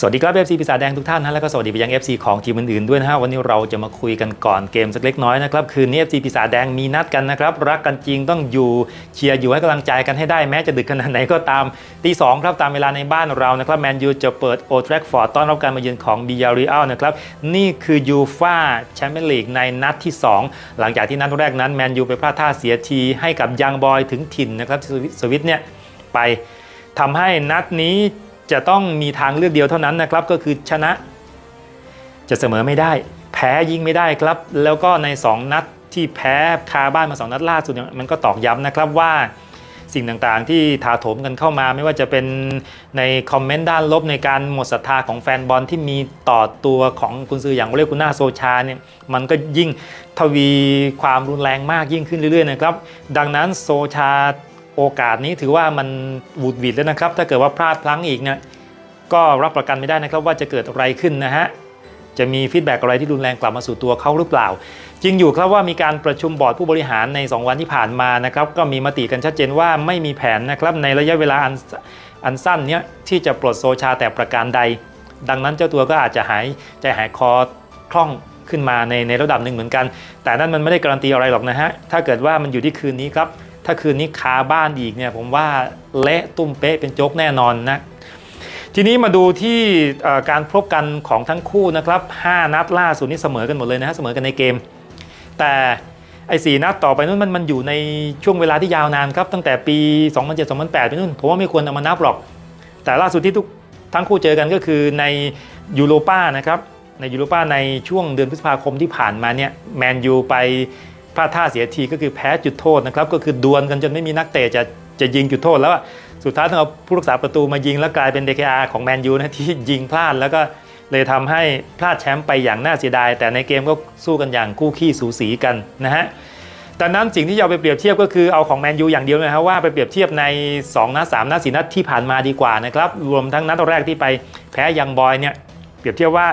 สวัสดีครับ FC ปีศาจแดงทุกท่านนะแล้วก็สวัสดีไปยัง FC ของทีมอื่นๆด้วยนะฮะวันนี้เราจะมาคุยกันก่อนเกมสักเล็กน้อยนะครับคืนนี้ FC ปีศาจแดงมีนัดกันนะครับรักกันจริงต้องอยู่เชียร์อยู่ให้กำลังใจกันให้ได้แม้จะดึกขนาดไหนก็ตามตีสองครับตามเวลาในบ้านเรานะครับแมนยูจะเปิดโอทรักฟอร์ดต้อนรับการมาเยือนของบิยาริอัลนะครับนี่คือยูฟ่าแชมเปี้ยนลีกในนัดที่ 2 หลังจากที่นัดแรกนั้นแมนยูไปพลาดท่าเสียทีให้กับยังบอยถึงถิ่นนะครับสวิตเนี่ยไปทำให้นัดนี้ จะต้องมีทางเลือกเดียวเท่านั้นนะครับ ก็คือชนะ จะเสมอไม่ได้ แพ้ยิงไม่ได้ครับ แล้วก็ใน 2 นัดที่แพ้คาบ้านมา 2 นัดล่าสุดเนี่ยมันก็ตอกย้ำนะครับว่าสิ่งต่างๆ ที่ถาโถมกันเข้ามาไม่ว่าจะเป็นในคอมเมนต์ด้านลบในการหมดศรัทธาของแฟนบอลที่มีต่อตัวของกุนซืออย่างเรียกุน่าโซชาเนี่ยมันก็ยิ่งทวีความรุนแรงมากยิ่งขึ้นเรื่อยๆนะครับ ดังนั้นโซชา โอกาสนี้ถือว่ามันบูดหวิดแล้วนะครับ ถ้าเกิดว่าพลาดพลั้งอีกเนี่ยก็รับประกันไม่ได้นะครับว่าจะเกิดอะไรขึ้นนะฮะจะมีฟีดแบ็กอะไรที่รุนแรงกลับมาสู่ตัวเขาหรือเปล่า จริงอยู่ครับว่ามีการประชุมบอร์ดผู้บริหารใน 2 วันที่ผ่านมานะครับก็มีมติกันชัดเจนว่าไม่มีแผนนะครับในระยะเวลาอันอันสั้นเนี้ยที่จะปลดโซชาแต่ประการใด ดังนั้นเจ้าตัวก็อาจจะหายใจหายคอคล่องขึ้นมาในในระดับหนึ่งเหมือนกัน แต่นั่นมันไม่ได้การันตีอะไรหรอกนะฮะถ้าเกิดว่ามันอยู่ที่คืนนี้ครับ ถ้าคืนนี้คาบ้านอีกเนี่ยผมว่าเละตุ้มเป๊ะเป็นโจ๊กแน่นอนนะทีนี้มาดูที่การพบกันของทั้งคู่นะครับ 5 นัดล่าสุดนี้เสมอกันหมดเลยนะฮะเสมอกันในเกม แต่ไอ้สนัดต่อไปนู้นมันมันอยู่ในช่วงเวลาที่ยาวนานครับตั้งแต่ปี 2007-2008 ไปนู่นผมว่าไม่ควรเอามานับหรอก แต่ล่าสุดที่ทุกทั้งคู่เจอกันก็คือในยูโรป้านะครับในยูโรป้าในช่วงเดือนพฤษภาคมที่ผ่านมาเนี่ยแมนยูไป พลาดท่าเสียทีก็คือแพ้จุดโทษนะครับ ก็คือดวลกันจนไม่มีนักเตะจะจะยิงจุดโทษแล้วสุดท้ายต้องเอาผู้รักษาประตูมายิงแล้วกลายเป็น DKR ของแมนยูนะที่ยิงพลาดแล้วก็เลยทำให้พลาดแชมป์ไปอย่างน่าเสียดาย แต่ในเกมก็สู้กันอย่างคู่ขี้สูสีกันนะฮะดังนั้นสิ่งที่เราไปเปรียบเทียบก็คือเอาของแมนยูอย่างเดียวนะครับว่าไปเปรียบเทียบใน 2 นัด3นัด4นัดที่ผ่านมาดีกว่านะครับรวมทั้งนัดแรกที่ไปแพ้ยังบอยเนี่ยเปรียบเทียบว่า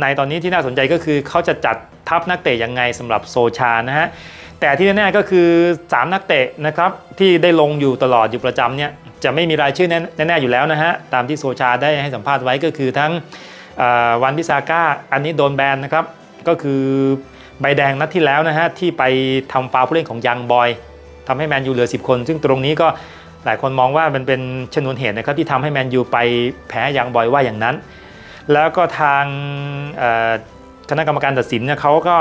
ในตอนนี้ที่น่าสนใจก็คือเขาจะจัดทัพนักเตะยังไงสำหรับโซชานะฮะแต่ที่แน่ๆก็คือ 3 นักเตะนะครับที่ได้ลงอยู่ตลอดอยู่ประจำเนี่ยจะไม่มีรายชื่อแน่ๆอยู่แล้วนะฮะตามที่โซชาได้ให้สัมภาษณ์ไว้ก็คือทั้งวันพิซาก้าอันนี้โดนแบนนะครับก็คือใบแดงนัดที่แล้วนะฮะที่ไปทำฟาวผู้เล่นของยังบอยทำให้แมนยูเหลือ 10 คน ซึ่งตรงนี้ก็หลายคนมองว่ามันเป็นชนวนเหตุนะครับที่ทำให้แมนยูไปแพ้ยังบอยว่าอย่างนั้น แล้วก็ทางคณะกรรมการตัดสินเนี่ยเขาก็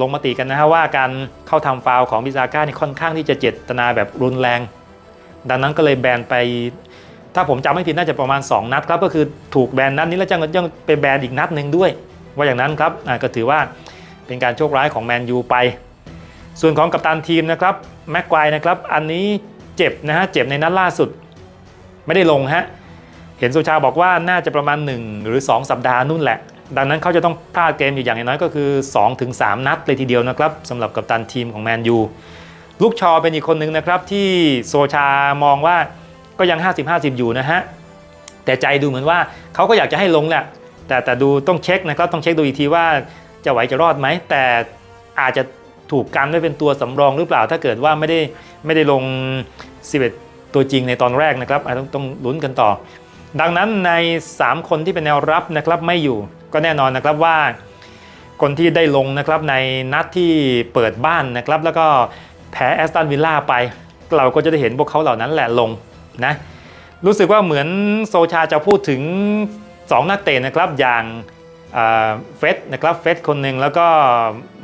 ลงมติกันนะฮะว่าการเข้าทำฟาวของพิซาก้านี่ค่อนข้างที่จะเจตนาแบบรุนแรง ดังนั้นก็เลยแบนไป ถ้าผมจำไม่ผิดน่าจะประมาณ 2 นัดครับก็คือถูกแบนนัดนี้แล้วจังยังไปแบนอีกนัดหนึ่งด้วย ว่าอย่างนั้นครับก็ถือว่าเป็นการโชคร้ายของแมนยูไป ส่วนของกัปตันทีมนะครับแม็กควายนะครับอันนี้เจ็บนะฮะเจ็บในนัดล่าสุด ไม่ได้ลงฮะ เห็นโซชาบอกว่าน่าจะประมาณ 1 หรือ 2 สัปดาห์นู่นแหละ ดังนั้นเขาจะต้องพลาดเกมอยู่อย่างน้อยก็คือ 2-3 นัดเลยทีเดียวนะครับสำหรับกัปตันทีมของแมนยูลูกชอเป็นอีกคนหนึ่งนะครับที่โซชามองว่าก็ยัง 50-50 อยู่นะฮะ แต่ใจดูเหมือนว่าเขาก็อยากจะให้ลงแหละแต่แต่ดูต้องเช็คนะครับต้องเช็คดูอีกทีว่าจะไหวจะรอดไหม แต่อาจจะถูกกันไว้เป็นตัวสำรองหรือเปล่า ถ้าเกิดว่าไม่ได้ไม่ได้ลง 11 ตัวจริงในตอนแรกนะครับอาจต้องต้องลุ้นกันต่อ ดังนั้นใน 3 คนที่เป็นแนวรับนะครับไม่อยู่ก็แน่นอนนะครับว่า คนที่ได้ลงนะครับในนัดที่เปิดบ้านนะครับ แล้วก็แพ้แอสตันวิลล่าไป เราก็จะได้เห็นพวกเขาเหล่านั้นแหละลงนะรู้สึกว่าเหมือนโซชาจะพูดถึง 2 นักเตะนะครับอย่างเฟสนะครับเฟสคนหนึ่งแล้วก็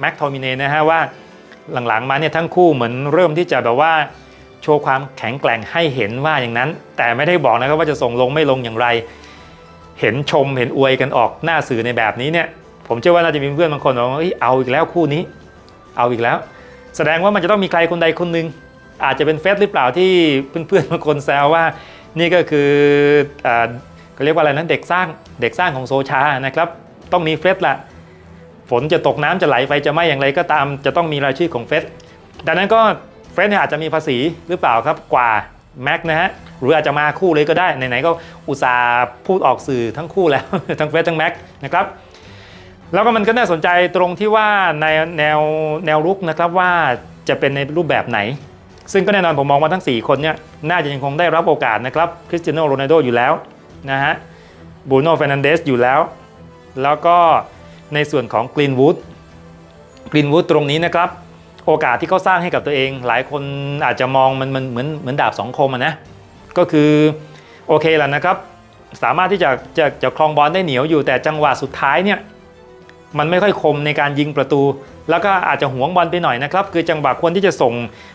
แม็กโทมิเนนะฮะว่าหลังๆมาเนี่ยทั้งคู่เหมือนเริ่มที่จะแบบว่า โชว์ความแข็งแกร่งให้เห็นว่าอย่างนั้น แต่ไม่ได้บอกนะครับว่าจะส่งลงไม่ลงอย่างไร เห็นชมเห็นอวยกันออกหน้าสื่อในแบบนี้เนี่ยผมเชื่อว่าน่าจะมีเพื่อนบางคนบอกว่าเอาอีกแล้วคู่นี้ เอาอีกแล้ว แสดงว่ามันจะต้องมีใครคนใดคนหนึ่งอาจจะเป็นเฟสหรือเปล่าที่เพื่อนๆบางคนแซวว่า นี่ก็คือเขาเรียกว่าอะไรนะเด็กสร้างเด็กสร้างของโซชานะครับ ต้องมีเฟสละฝนจะตกน้ำจะไหลไฟจะไหม้อย่างไรก็ตาม จะต้องมีรายชื่อของเฟสดังนั้นก็ เฟสเนี่ยอาจจะมีภาษีหรือเปล่าครับกว่าแม็กนะฮะหรืออาจจะมาคู่เลยก็ได้ ไหนๆก็อุตส่าห์พูดออกสื่อทั้งคู่แล้ว ทั้งเฟสทั้งแม็กนะครับแล้วก็มันก็น่าสนใจตรงที่ว่าในแนวแนวรุกนะครับว่าจะเป็นในรูปแบบไหน ซึ่งก็แน่นอนผมมองว่าทั้ง 4 คนเนี่ยน่าจะยังคงได้รับโอกาสนะครับคริสเตียโนโรนัลโดอยู่แล้วนะฮะบูโน่เฟรนันเดสอยู่แล้ว แล้วก็ในส่วนของกรีนวูดกรีนวูดตรงนี้นะครับ โอกาสที่เขาสร้างให้กับตัวเอง หลายคนอาจจะมองมันมันเหมือนเหมือนดาบสองคมอะนะก็คือโอเคแหละนะครับ สามารถที่จะจะจะคลองบอลได้เหนียวอยู่แต่จังหวะสุดท้ายเนี่ยมันไม่ค่อยคมในการยิงประตู แล้วก็อาจจะหวงบอลไปหน่อยนะครับ คือจังหวะควรที่จะส่ง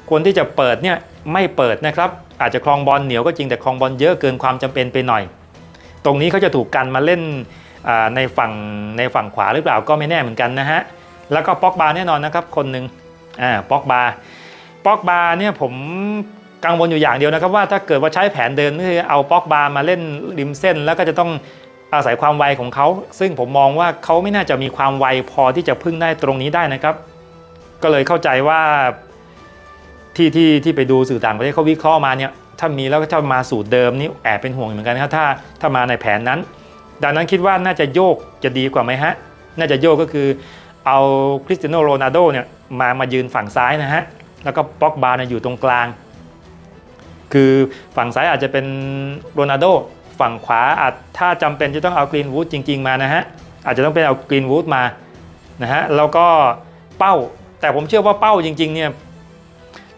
ควรที่จะเปิดเนี่ยไม่เปิดนะครับ อาจจะคลองบอลเหนียวก็จริงแต่คลองบอลเยอะเกินความจำเป็นไปหน่อย ตรงนี้เขาจะถูกกันมาเล่นในฝั่งในฝั่งขวาหรือเปล่าก็ไม่แน่เหมือนกันนะฮะแล้วก็ป็อกบาแน่นอนนะครับคนหนึ่ง อ่าป็อกบาปอกบาเนี่ยผมกังวลอยู่อย่างเดียวนะครับว่าถ้าเกิดว่าใช้แผนเดินก็คือเอาป็อกบามาเล่นริมเส้น แล้วก็จะต้องอาศัยความไวของเขา ซึ่งผมมองว่าเขาไม่น่าจะมีความไวพอที่จะพึ่งได้ตรงนี้ได้นะครับ ก็เลยเข้าใจว่าที่ที่ที่ไปดูสื่อต่างประเทศเขาวิเคราะห์มาเนี่ยถ้ามีแล้วก็จะมาสูตรเดิมนี่แอบเป็นห่วงเหมือนกันครับถ้าถ้ามาในแผนนั้น ดังนั้นคิดว่าน่าจะโยกจะดีกว่าไหมฮะ น่าจะโยกก็คือ เอาคริสเตียโนโรนัลโดเนี่ยมามายืนฝั่งซ้ายนะฮะ แล้วก็ป็อกบาเนี่ยอยู่ตรงกลาง คือฝั่งซ้ายอาจจะเป็นโรนัลโดฝั่งขวาอาจถ้าจำเป็นจะต้องเอากรีนวูดจริง ๆมานะฮะ อาจจะต้องเป็นเอากรีนวูดมานะฮะแล้วก็เป้า แต่ผมเชื่อว่าเป้าจริง ๆ เนี่ย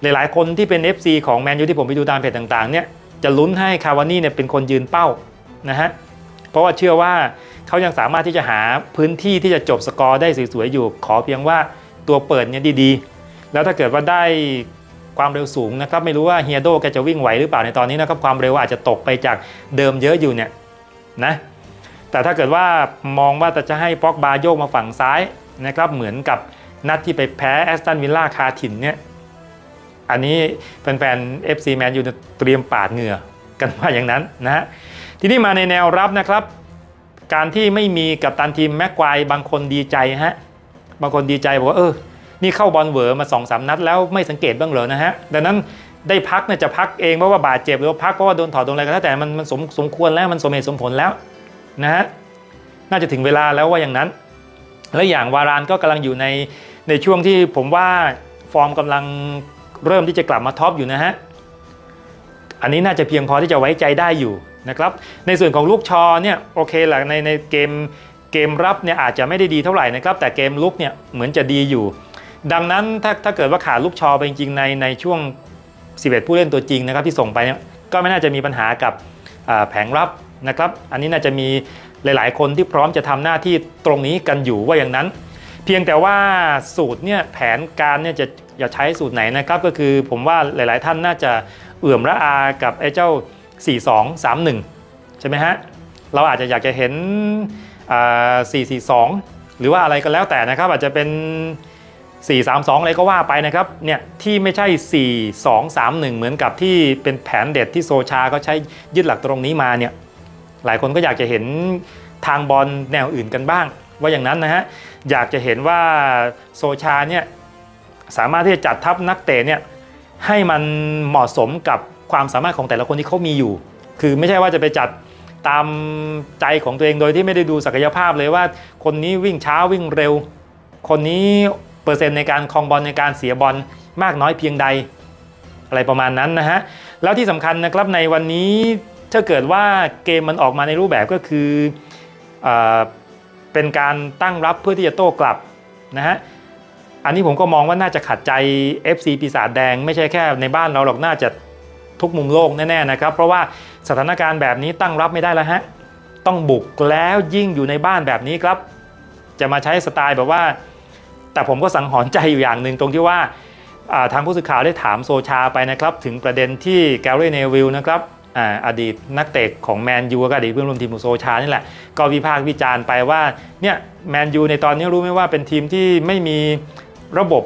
หลายๆคนที่เป็น FC ของแมนยูที่ผมไปดูตามเพจต่างๆเนี่ยจะลุ้นให้คาวานี่เนี่ยเป็นคนยืนเป้านะฮะเพราะว่าเชื่อว่า เขายังสามารถที่จะหาพื้นที่ที่จะจบสกอร์ได้สวยๆอยู่ ขอเพียงว่าตัวเปิดเนี่ยดีๆ แล้วถ้าเกิดว่าได้ความเร็วสูงนะครับไม่รู้ว่าเฮียโดแกจะวิ่งไหวหรือเปล่าในตอนนี้นะครับความเร็วอาจจะตกไปจากเดิมเยอะอยู่เนี่ยนะแต่ถ้าเกิดว่ามองว่าจะให้ป็อกบาโยกมาฝั่งซ้ายนะครับเหมือนกับนัดที่ไปแพ้แอสตันวิลล่าคาถิ่นเนี่ยอันนี้แฟนๆ FC แมนยูเตรียมปาดเหงื่อกันว่าอย่างนั้นนะฮะทีนี้มาในแนวรับนะครับ การที่ไม่มีกับตันทีมแม็กควายบางคนดีใจฮะบางคนดีใจบอกว่าเออ นี่เข้าบอลเหวอมา2องสานัดแล้วไม่สังเกตบ้างเหรอนะฮะดังนั้นได้พักเนี่ยจะพักเองเพราะว่าบาดเจ็บหรือว่าพักเพราะว่าโดนถอดโดนอะไรก็แล้วแต่มันมันสมสมควรแล้วมันสมเหตุสมผลแล้วนะฮะน่าจะถึงเวลาแล้วว่าอย่างนั้น และอย่างวารานก็กำลังอยู่ในในช่วงที่ผมว่าฟอร์มกำลังเริ่มที่จะกลับมาท็อปอยู่นะฮะอันนี้น่าจะเพียงพอที่จะไว้ใจได้อยู่ นะครับในส่วนของลูกชอเนี่ยโอเคแหละในในเกมเกมรับเนี่ยอาจจะไม่ได้ดีเท่าไหร่นะครับแต่เกมลุกเนี่ยเหมือนจะดีอยู่ ดังนั้นถ้าถ้าเกิดว่าขาดลูกชอไปจริงๆในในช่วง 11 ผู้เล่นตัวจริงนะครับที่ส่งไปเนี่ยก็ไม่น่าจะมีปัญหากับแผงรับนะครับอันนี้น่าจะมีหลายๆ คนที่พร้อมจะทำหน้าที่ตรงนี้กันอยู่ว่าอย่างนั้น เพียงแต่ว่าสูตรเนี่ยแผนการเนี่ยจะจะใช้สูตรไหนนะครับก็คือผมว่าหลาย ๆ ท่านน่าจะเอื่อมระอากับไอ้เจ้า 4231 ใช่ไหมฮะ เราอาจจะอยากจะเห็นอ่า442 หรือว่าอะไรก็แล้วแต่นะครับ อาจจะเป็น 432 อะไรก็ว่าไปนะครับ เนี่ยที่ไม่ใช่ 4231 เหมือนกับที่เป็นแผนเด็ดที่โซชาเขาใช้ยึดหลักตรงนี้มาเนี่ย หลายคนก็อยากจะเห็นทางบอลแนวอื่นกันบ้าง ว่าอย่างนั้นนะฮะ อยากจะเห็นว่าโซชาเนี่ยสามารถที่จะจัดทัพนักเตะเนี่ยให้มันเหมาะสมกับ ความสามารถของแต่ละคนที่เขามีอยู่ คือไม่ใช่ว่าจะไปจัดตามใจของตัวเองโดยที่ไม่ได้ดูศักยภาพเลยว่า คนนี้วิ่งช้าวิ่งเร็ว คนนี้เปอร์เซ็นต์ในการครองบอลในการเสียบอลมากน้อยเพียงใด อะไรประมาณนั้นนะฮะ แล้วที่สำคัญนะครับในวันนี้ถ้าเกิดว่าเกมมันออกมาในรูปแบบก็คือเออเป็นการตั้งรับเพื่อที่จะโต้กลับนะฮะอันนี้ผมก็มองว่าน่าจะขัดใจ FC ปีศาจแดง ไม่ใช่แค่ในบ้านเราหรอกน่าจะ ทุกมุมโลกแน่ๆนะครับ เพราะว่าสถานการณ์แบบนี้ตั้งรับไม่ได้แล้วฮะต้องบุกแล้วยิ่งอยู่ในบ้านแบบนี้ครับ จะมาใช้สไตล์แบบว่า แต่ผมก็สังหรณ์ใจอยู่อย่างหนึ่งตรงที่ว่าทางผู้สื่อข่าวได้ถามโซชาไปนะครับ ถึงประเด็นที่แกลลี่เนวิลนะครับออดีตนักเตะของแมนยูก็อดีตเพื่อนร่วมทีมของโซชานี่แหละก็วิพากษ์วิจารณ์ไปว่าเนี่ยแมนยูในตอนนี้รู้ไหมว่าเป็นทีมที่ไม่มีระบบ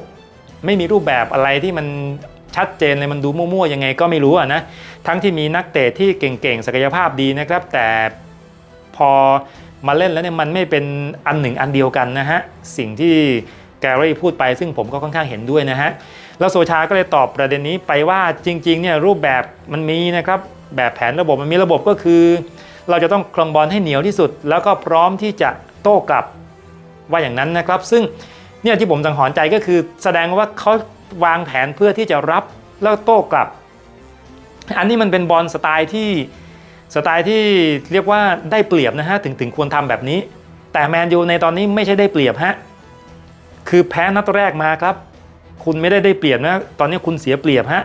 ไม่มีรูปแบบอะไรที่มัน ชัดเจนเลยมันดูมั่วๆยังไงก็ไม่รู้อะนะทั้งที่มีนักเตะที่เก่งๆ ศักยภาพดีนะครับ แต่พอมาเล่นแล้วเนี่ยมันไม่เป็นอันหนึ่งอันเดียวกันนะฮะสิ่งที่แกรี่พูดไปซึ่งผมก็ค่อนข้างเห็นด้วยนะฮะแล้วโซชาก็เลยตอบประเด็นนี้ไปว่าจริงๆเนี่ยรูปแบบมันมีนะครับแบบแผนระบบมันมีระบบก็คือ เราจะต้องครองบอลให้เหนียวที่สุด แล้วก็พร้อมที่จะโต้กลับว่าอย่างนั้นนะครับ ซึ่งเนี่ยที่ผมสังหรณ์ใจก็คือแสดงว่าเขา วางแผนเพื่อที่จะรับแล้วโต้กลับ อันนี้มันเป็นบอลสไตล์ที่สไตล์ที่เรียกว่าได้เปรียบนะฮะถึงถึงควรทำแบบนี้ แต่แมนยูในตอนนี้ไม่ใช่ได้เปรียบฮะคือแพ้นัดแรกมาครับ คุณไม่ได้ได้เปรียบนะตอนนี้คุณเสียเปรียบฮะ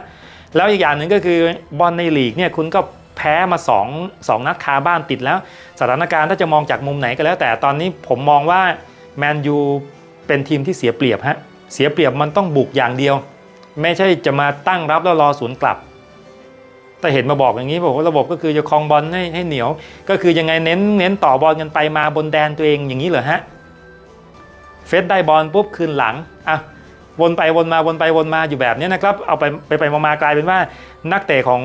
แล้วอีกอย่างหนึ่งก็คือบอลในลีกเนี่ยคุณก็แพ้มา2 2นัดคาบ้านติดแล้ว สถานการณ์ถ้าจะมองจากมุมไหนก็แล้ว แต่ตอนนี้ผมมองว่าแมนยูเป็นทีมที่เสียเปรียบฮะ เสียเปรียบมันต้องบุกอย่างเดียว ไม่ใช่จะมาตั้งรับแล้วรอสวนกลับ แต่เห็นมาบอกอย่างนี้บอกว่าระบบก็คือจะคลองบอลให้ให้เหนียว ก็คือยังไงเน้นเน้นต่อบอลกันไปมาบนแดนตัวเองอย่างนี้เหรอฮะเฟสได้บอลปุ๊บคืนหลังอะวนไปวนมาวนไปวนมาอยู่แบบนี้นะครับเอาไปไปไปมามากลายเป็นว่านักเตะของ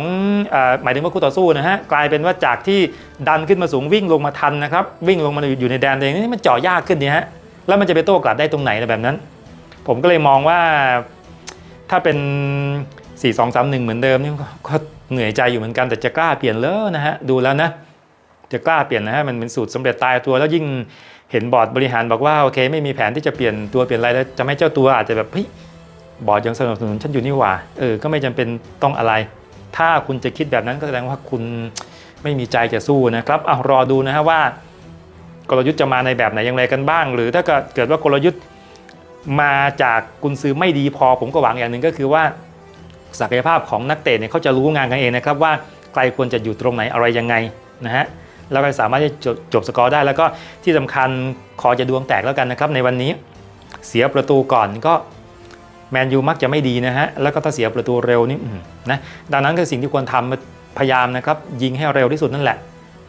อหมายถึงว่าคู่ต่อสู้นะฮะกลายเป็นว่าจากที่ดันขึ้นมาสูงวิ่งลงมาทันนะครับวิ่งลงมาอยู่ในแดนตัวเองนี่มันเจ่อยากขึ้นเนี่ยฮะแล้วมันจะไปโต้กลับได้ตรงไหนแบบนั้น ผมก็เลยมองว่าถ้าเป็น 4 2 3 1 เหมือนเดิมนี่ก็เหนื่อยใจอยู่เหมือนกันแต่จะกล้าเปลี่ยนเลยนะฮะดูแล้วนะจะกล้าเปลี่ยนนะฮะมันเป็นสูตรสำเร็จตายตัวแล้วยิ่งเห็นบอร์ดบริหารบอกว่าโอเค ไม่มีแผนที่จะเปลี่ยนตัวเปลี่ยนอะไรแล้วจะไม่เจ้าตัวอาจจะแบบเฮ้ยบอร์ดยังสนับสนุนฉันอยู่นี่หว่าเออก็ไม่จำเป็นต้องอะไร ถ้าคุณจะคิดแบบนั้นก็แสดงว่าคุณไม่มีใจจะสู้นะครับเอารอดูนะฮะว่ากลยุทธ์จะมาในแบบไหนอย่างไรกันบ้าง หรือถ้าเกิดว่ากลยุทธ์ มาจากกุนซือไม่ดีพอ ผมก็หวังอย่างหนึ่งก็คือว่าศักยภาพของนักเตะเนี่ยเขาจะรู้งานกันเองนะครับว่าใครควรจะอยู่ตรงไหนอะไรยังไงนะฮะแล้วก็สามารถจะจบจบสกอร์ได้แล้วก็ที่สำคัญขอจะดวงแตกแล้วกันนะครับในวันนี้เสียประตูก่อนก็แมนยูมักจะไม่ดีนะฮะแล้วก็ถ้าเสียประตูเร็วนี่นะดังนั้นคือสิ่งที่ควรทำพยายามนะครับยิงให้เร็วที่สุดนั่นแหละ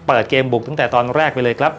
เปิดเกมบุกตั้งแต่ตอนแรกไปเลยครับ